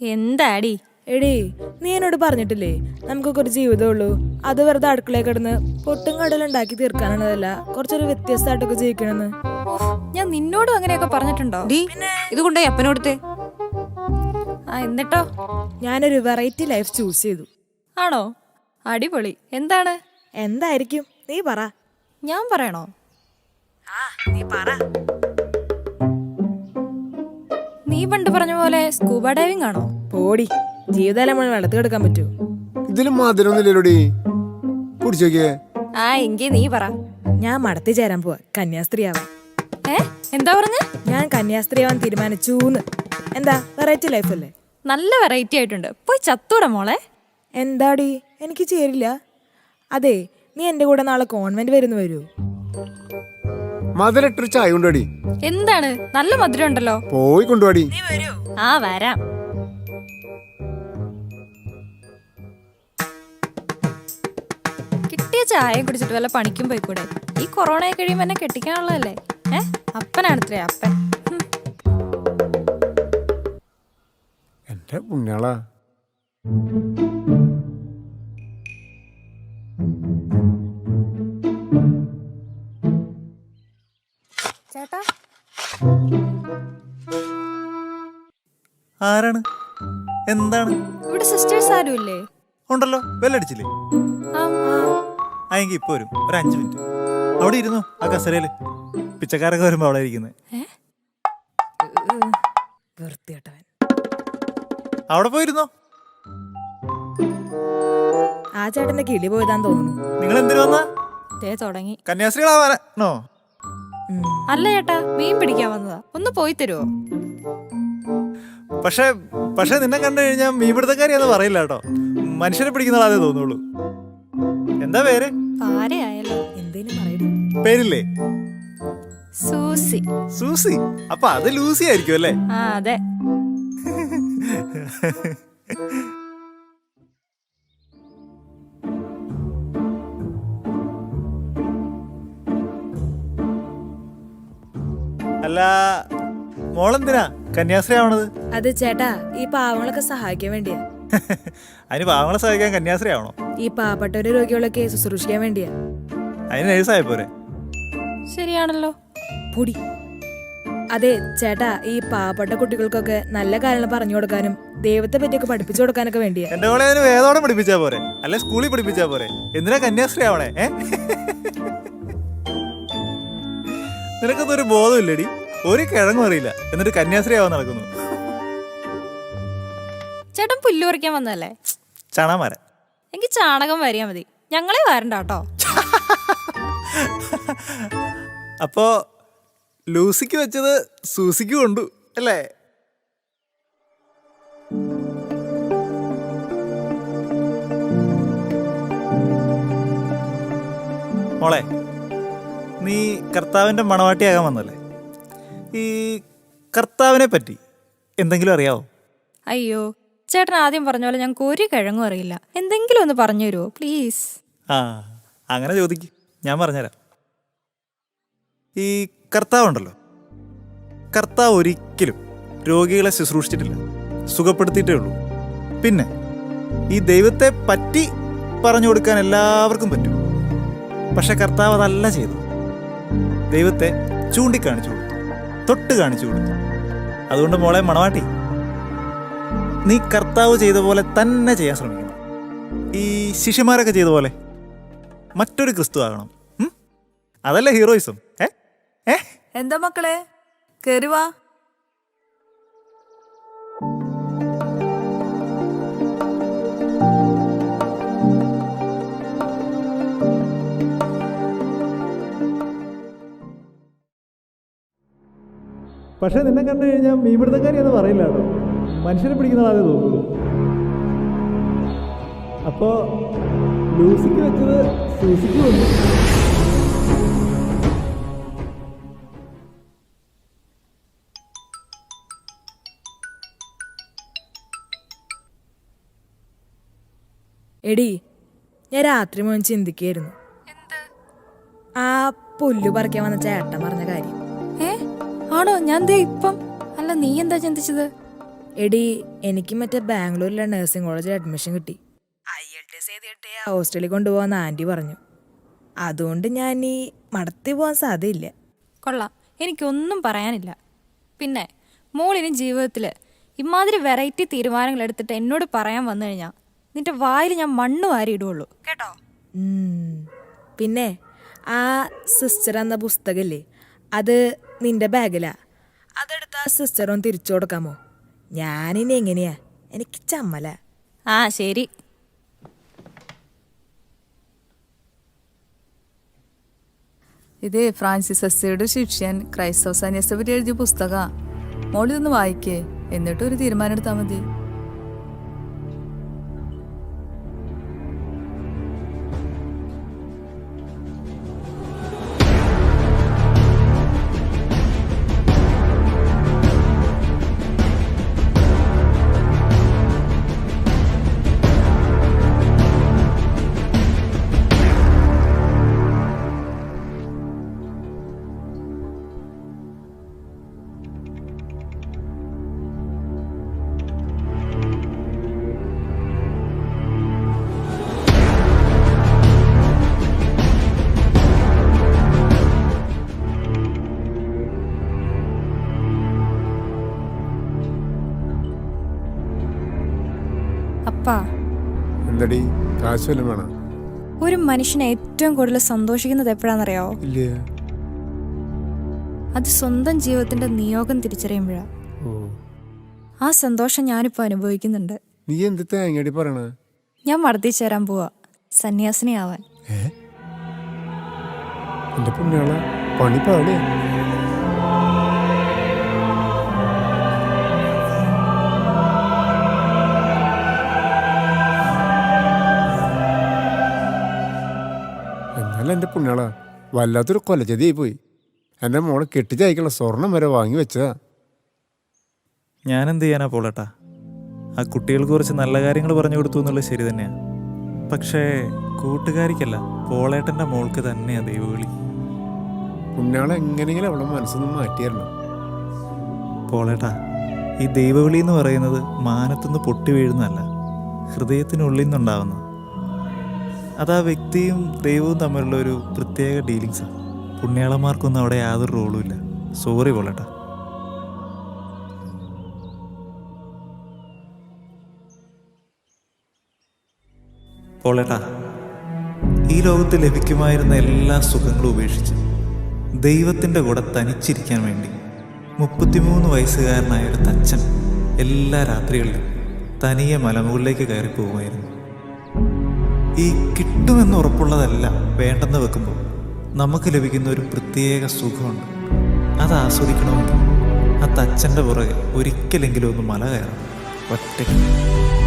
എന്താടി? എടീ നീ എന്നോട് പറഞ്ഞിട്ടില്ലേ? നമുക്കൊക്കെ ഒരു ജീവിതമുള്ളൂ അത് വെറുതെ അടുക്കളയിൽ കിടന്ന് പൊട്ടും കടലുണ്ടാക്കി തീർക്കാനുള്ളതല്ല. കുറച്ചൊരു വ്യത്യസ്തമായിട്ടൊക്കെ ജീവിക്കണമെന്ന്. ഞാൻ നിന്നോടും അങ്ങനെയൊക്കെ പറഞ്ഞിട്ടുണ്ടോ? ഡീ ഇത് കൊണ്ടുപോയി അപ്പനോടുത്തേ ആ എന്നിട്ടോ? ഞാനൊരു വെറൈറ്റി ലൈഫ് ചൂസ് ചെയ്തു. ആണോ? അടിപൊളി. എന്താണ്? എന്തായിരിക്കും? നീ പറ. ഞാൻ പറയണോ? ആ നീ പറ. പണ്ട് പറഞ്ഞ പോലെ സ്കൂബ ഡൈവിംഗ് ആണോ? പോടി. ജീവിതകാലം നമ്മൾ വെള്ളത്തിൽ കിടക്കാൻ പറ്റൂ. ഇതിലും നോക്കിയേ. ആ എങ്കി നീ പറ. ഞാൻ മടത്തി ചേരാൻ പോവാ. കന്യാസ്ത്രീ ആവാ ഏ? എന്താ പറഞ്ഞ? ഞാൻ കന്യാസ്ത്രീ ആവാൻ തീരുമാനിച്ചൂന്ന്. എന്താ വെറൈറ്റി ലൈഫ് അല്ലേ? നല്ല വെറൈറ്റി ആയിട്ടുണ്ട്. പോയി ചത്തൂടെ മോളെ. എന്താടി? എനിക്ക് ചേരില്ല. അതെ നീ എന്റെ കൂടെ നാളെ കോൺവെന്റ് വരുന്നു വരൂ. മധുരട്ടൊരു ചായ കൊണ്ടുപോടി എന്താണ്? നല്ല മധുരം ഉണ്ടല്ലോ പോയി കൊണ്ടുപോടി ആ വരാം. കിട്ടിയ ചായ കുടിച്ചിട്ട് വല്ല പണിക്കും പോയിക്കൂടെ? ഈ കൊറോണ കഴിയുമ്പോ എന്നെ കെട്ടിക്കാനുള്ളതല്ലേ? ഏ? അപ്പനാണത്രേ അപ്പൻ. എന്റെ പുണ്യാളാ. ആരാണ്? എന്താണ്? ഇവിടെ സിസ്റ്റേഴ്സ് ആരും ഇല്ലേ? ഉണ്ടല്ലോ ബെല്ലടിച്ചില്ലേ? ആ. എങ്കിൽ ഇപ്പൊ വരും ഒരു അഞ്ചു മിനിറ്റ്. അവിടെ ഇരുന്നു ആ കസരയിൽ? പിച്ചക്കാരൊക്കെ വരുമ്പോ അവിടെ ഇരിക്കുന്നത് അവിടെ പോയിരുന്നോ? ആ ചേട്ടന്റെ കിളി പോയതാന്ന് തോന്നുന്നു. നിങ്ങൾ എന്തിനു വന്നാ തുടങ്ങി. കന്യാസ്ത്രീകളാവാനോ. അല്ല ചേട്ടാ മീൻ പിടിക്കാൻ വന്നതാ. ഒന്ന് പോയി തരുവോ? പക്ഷേ പക്ഷെ നിന്നെ കണ്ടു കഴിഞ്ഞാൽ മീൻപിടുത്തക്കാരിയാന്ന് പറയില്ല കേട്ടോ. മനുഷ്യരെ പിടിക്കുന്ന ആളാതെ തോന്നുള്ളൂ. എന്താ പേര്? എന്തേലും പറയടി. പേരില്ലേ? സൂസി. സൂസി? അപ്പൊ അത് ലൂസി ആയിരിക്കും അല്ലേ? ആ അതെ. അല്ല മോളെന്തിനാ? കന്യാസ്ത്രീ ആവണത് അത് ചേട്ടാ ഈ പാവങ്ങളൊക്കെ സഹായിക്കാൻ വേണ്ടിയാ. അതിന് പാവങ്ങളെ സഹായിക്കാൻ കന്യാസ്ത്രീ ആവണോ ഈ പാവപ്പെട്ടവരെ രോഗികളൊക്കെ ശുശ്രൂഷിക്കാൻ വേണ്ടിയാ. അതിന് നഴ്സായ പോരെ. ശരിയാണല്ലോ. പൊടി. അതെ ചേട്ടാ ഈ പാവപ്പെട്ട കുട്ടികൾക്കൊക്കെ നല്ല കാര്യങ്ങൾ പറഞ്ഞു കൊടുക്കാനും ദൈവത്തെ പറ്റിയൊക്കെ പഠിപ്പിച്ചു കൊടുക്കാനൊക്കെ വേണ്ടിയാ. എന്റെ മോളെ അതിന് വേദോടെ പഠിപ്പിച്ചാ പോരെ. അല്ലെ സ്കൂളിൽ പഠിപ്പിച്ചാ പോരെ. എന്തിനാ കന്യാസ്ത്രീ ആവണേ നിനക്കൊന്നും ഒരു ബോധമില്ലടി. ഒരു കിഴങ്ങും അറിയില്ല. എന്നിട്ട് കന്യാസ്ത്രീ ആവാൻ നടക്കുന്നു. ചേട്ടൻ പുല്ല് പറിക്കാൻ വന്നതല്ലേ? ചണമര. എനിക്ക് ചാണകം വരിയാ മതി. ഞങ്ങളെ വരണ്ട കേട്ടോ. അപ്പോ ലൂസിക്ക് വെച്ചത് സൂസിക്ക് കൊണ്ടു അല്ലേ? മോളെ നീ കർത്താവിന്റെ മണവാട്ടിയാകാൻ വന്നല്ലേ ഈ കർത്താവിനെ പറ്റി എന്തെങ്കിലും അറിയാവോ? അയ്യോ ചേട്ടൻ ആദ്യം പറഞ്ഞ പോലെ ഞങ്ങൾക്ക് ഒരു കിഴങ്ങും അറിയില്ല. എന്തെങ്കിലും ഒന്ന് പറഞ്ഞു തരുമോ പ്ലീസ് ആ അങ്ങനെ ചോദിക്ക്. ഞാൻ പറഞ്ഞുതരാം. ഈ കർത്താവ് ഉണ്ടല്ലോ കർത്താവ് ഒരിക്കലും രോഗികളെ ശുശ്രൂഷിച്ചിട്ടില്ല. സുഖപ്പെടുത്തിയിട്ടേ ഉള്ളൂ. പിന്നെ ഈ ദൈവത്തെ പറ്റി പറഞ്ഞു കൊടുക്കാൻ എല്ലാവർക്കും പറ്റും. പക്ഷെ കർത്താവ് അതല്ല ചെയ്തു ദൈവത്തെ ചൂണ്ടിക്കാണിച്ചു തൊട്ട് കാണിച്ചു കൊടുത്തു. അതുകൊണ്ട് മോളെ മണവാട്ടി നീ കർത്താവ് ചെയ്ത പോലെ തന്നെ ചെയ്യാൻ ശ്രമിക്കണം. ഈ ശിഷ്യന്മാരൊക്കെ ചെയ്ത പോലെ മറ്റൊരു ക്രിസ്തു ആകണം? അതല്ലേ ഹീറോയിസം? എന്താ മക്കളെ? കേറി പക്ഷെ നിന്നെ കണ്ടു കഴിഞ്ഞാൽ മീൻപിടുത്തക്കാരിയെന്ന് പറയില്ല കേട്ടോ. മനുഷ്യരെ പിടിക്കുന്ന ആളെ തോന്നുള്ളൂ അപ്പോ ലൂസിക്ക് വെച്ചത് സൂസിക്ക് വന്നു എടി ഞാൻ രാത്രി മുഴുവൻ ചിന്തിക്കുകയായിരുന്നു ആ പുല്ല് പറിക്കാൻ വന്ന ചേട്ടൻ പറഞ്ഞ കാര്യം. ആണോ? ഞാൻ ദേ ഇപ്പം. അല്ല നീ എന്താ ചിന്തിച്ചത്? എടി എനിക്ക് മറ്റേ ബാംഗ്ലൂരിലെ നഴ്സിംഗ് കോളേജിൽ അഡ്മിഷൻ കിട്ടി. ഐ എൽ ടി എസ് എഴുതിയിട്ട് ഹോസ്റ്റലിൽ കൊണ്ടുപോകാന്ന് ആന്റി പറഞ്ഞു. അതുകൊണ്ട് ഞാൻ ഈ മടത്തി പോകാൻ സാധ്യയില്ല. കൊള്ളാം. എനിക്കൊന്നും പറയാനില്ല. പിന്നെ മോളിനി ജീവിതത്തിൽ ഇമാതിരി വെറൈറ്റി തീരുമാനങ്ങൾ എടുത്തിട്ട് എന്നോട് പറയാൻ വന്നു കഴിഞ്ഞാൽ നിന്റെ വായിൽ ഞാൻ മണ്ണ് വാരി ഇടുള്ളൂ. കേട്ടോ? പിന്നെ ആ സിസ്റ്റർ എന്ന പുസ്തകമില്ലേ അത് നിന്റെ ബാഗിലാ. അതെടുത്ത് ആ സിസ്റ്റർ ഒന്ന് തിരിച്ചു കൊടുക്കാമോ? ഞാനിനി എങ്ങനെയാ? എനിക്ക് ചമ്മല. ആ ശരി. ഇത് ഫ്രാൻസിസ് അസ്സിയുടെ ശിഷ്യൻ ക്രൈസ്തവ സന്യാസത്തെ പറ്റി എഴുതിയ പുസ്തക. മോളിതൊന്ന് വായിക്കേ. എന്നിട്ട് ഒരു തീരുമാനം എടുത്താൽ മതി. എന്തടി? വേണം? ഒരു മനുഷ്യനെ ഏറ്റവും കൂടുതൽ സന്തോഷിക്കുന്നത് എപ്പോഴാണെന്നറിയോ ഇല്ല? അത് സ്വന്തം ജീവിതത്തിന്റെ നിയോഗം തിരിച്ചറിയുമ്പോഴാ. ആ സന്തോഷം ഞാനിപ്പോ അനുഭവിക്കുന്നുണ്ട്. നീ എന്ത് തേങ്ങടി പറയണ? ഞാൻ വർദ്ധിച്ചു തരാൻ പോവാ. സന്യാസിനിയാവാൻ. പണി പാടിയ. എന്നാലും എന്റെ പുണ്യാള. വല്ലാത്തൊരു കൊലച്ചതിയായി പോയി. എന്റെ മോളെ കെട്ടിച്ചയക്കുള്ള സ്വർണം വരെ വാങ്ങി വെച്ചതാ. ഞാൻ എന്ത് ചെയ്യാനാ പോളേട്ടാ? ആ കുട്ടികൾക്ക് കുറച്ച് നല്ല കാര്യങ്ങൾ പറഞ്ഞു കൊടുത്തു എന്നുള്ളത് ശരി തന്നെയാ. പക്ഷേ കൂട്ടുകാരിക്കല്ല പോളേട്ടന്റെ മോൾക്ക് തന്നെയാ ദൈവവിളി. പുണ്യാളെ എങ്ങനെയെങ്കിലും അവളെ മനസ്സൊന്നും മാറ്റിയിരുന്നു പോളേട്ടാ ഈ ദൈവവിളി എന്ന് പറയുന്നത് മാനത്തുനിന്ന് പൊട്ടി വീഴുന്നതല്ല ഹൃദയത്തിനുള്ളിൽ നിന്നുണ്ടാവുന്ന അത് ആ വ്യക്തിയും ദൈവവും തമ്മിലുള്ള ഒരു പ്രത്യേക ഡീലിങ്സാണ് പുണ്യാളന്മാർക്കൊന്നും അവിടെ യാതൊരു റോളും ഇല്ല. സോറി പോളേട്ടാ പോളേട്ടാ ഈ ലോകത്ത് ലഭിക്കുമായിരുന്ന എല്ലാ സുഖങ്ങളും ഉപേക്ഷിച്ച് ദൈവത്തിന്റെ കൂടെ തനിച്ചിരിക്കാൻ വേണ്ടി മുപ്പത്തിമൂന്ന് വയസ്സുകാരനായ ഒരു തച്ചൻ എല്ലാ രാത്രികളിലും തനിയെ മലമുകളിലേക്ക് കയറി പോകുമായിരുന്നു ഈ കിട്ടുമെന്ന് ഉറപ്പുള്ളതല്ല വേണ്ടെന്ന് വെക്കുമ്പോൾ. നമുക്ക് ലഭിക്കുന്ന ഒരു പ്രത്യേക സുഖമുണ്ട്. അത് ആസ്വദിക്കണമെങ്കിൽ ആ തച്ചന്റെ പുറകെ ഒരിക്കലെങ്കിലും ഒന്ന് മല കയറണം ഒറ്റയ്ക്ക്.